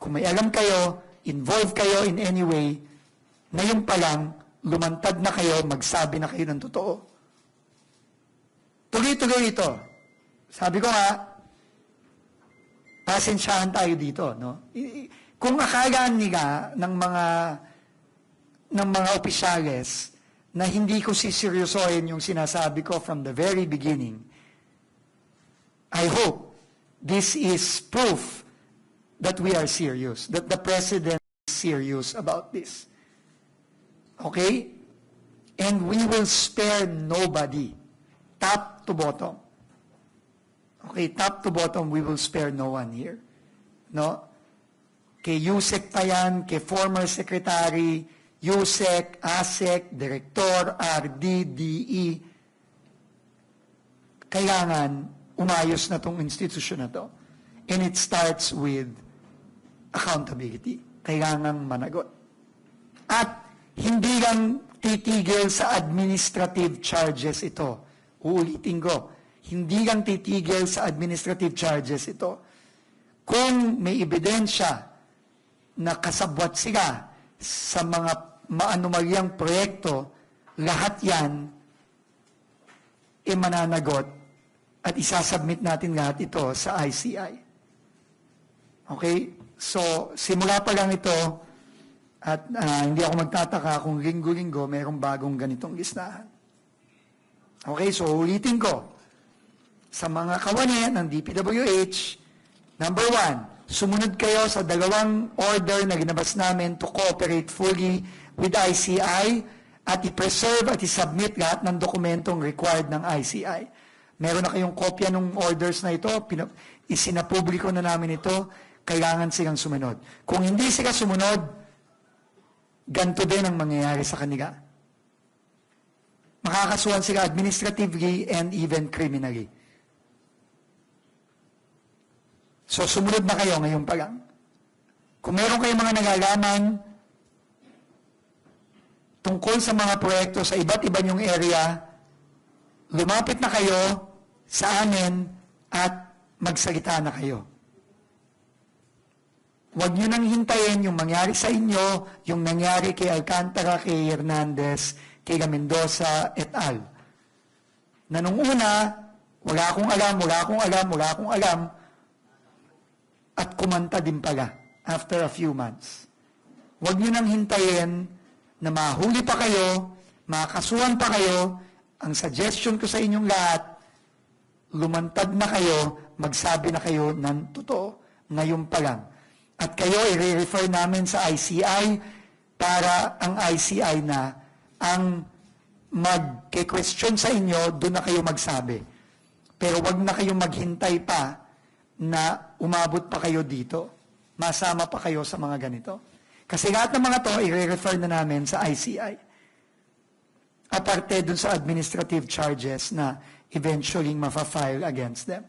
kung may alam kayo, involved kayo in any way, ngayon pa lang, lumantad na kayo, magsabi na kayo ng totoo. Tuloy-tuloy ito. Sabi ko nga, pasensyahan tayo dito, no? Kung akalaan nila ng mga ng mga opisyales na hindi ko siseryosohin yung sinasabi ko from the very beginning, I hope this is proof that we are serious, that the President is serious about this. Okay? And we will spare nobody, top to bottom. Okay, top to bottom, we will spare no one here. No? Kay Yusek pa yan, kay former secretary, Yusek, ASEC, Direktor, RD, DE, kailangan umayos na tong institusyon na to. And it starts with accountability. Kailangan managot. At hindi lang titigil sa administrative charges ito. Uulitin ko, hindi lang titigil sa administrative charges ito. Kung may ebidensya na kasabwat sila sa mga maanumalyang proyekto, lahat yan e mananagot at isasubmit natin lahat ito sa ICI. Okay? So, simula pa lang ito, at ah, hindi ako magtataka kung linggo-linggo mayroong bagong ganitong listahan. Okay, so ulitin ko. Sa mga kawani ng DPWH, number one, sumunod kayo sa dalawang order na ginabas namin to cooperate fully with ICI at i-preserve at i-submit lahat ng dokumentong required ng ICI. Meron na kayong kopya ng orders na ito, isinapubliko na namin ito, kailangan silang sumunod. Kung hindi sila sumunod, ganito din ang mangyayari sa kanila. Makakasuhan sila administratively and even criminally. So sumunod na kayo ngayon pa lang. Kung meron kayong mga nagalaman tungkol sa mga proyekto sa iba't iba niyong area, lumapit na kayo sa amin at magsalita na kayo. Huwag niyo nang hintayin yung mangyari sa inyo, yung nangyari kay Alcantara, kay Hernandez, kay Mendoza, et al. Na nung una, wala akong alam, wala akong alam, wala akong alam, at kumanta din pala after a few months. Huwag niyo nang hintayin na mahuli pa kayo, makasuhan pa kayo, ang suggestion ko sa inyong lahat, lumantad na kayo, magsabi na kayo ng totoo, ngayon pa lang. At kayo, i-refer namin sa ICI para ang ICI na ang mag-question sa inyo, doon na kayo magsabi. Pero wag na kayong maghintay pa na umabot pa kayo dito. Masama pa kayo sa mga ganito. Kasi lahat ng mga to, i-refer na namin sa ICI. Aparte dun sa administrative charges na eventually mafa-file against them.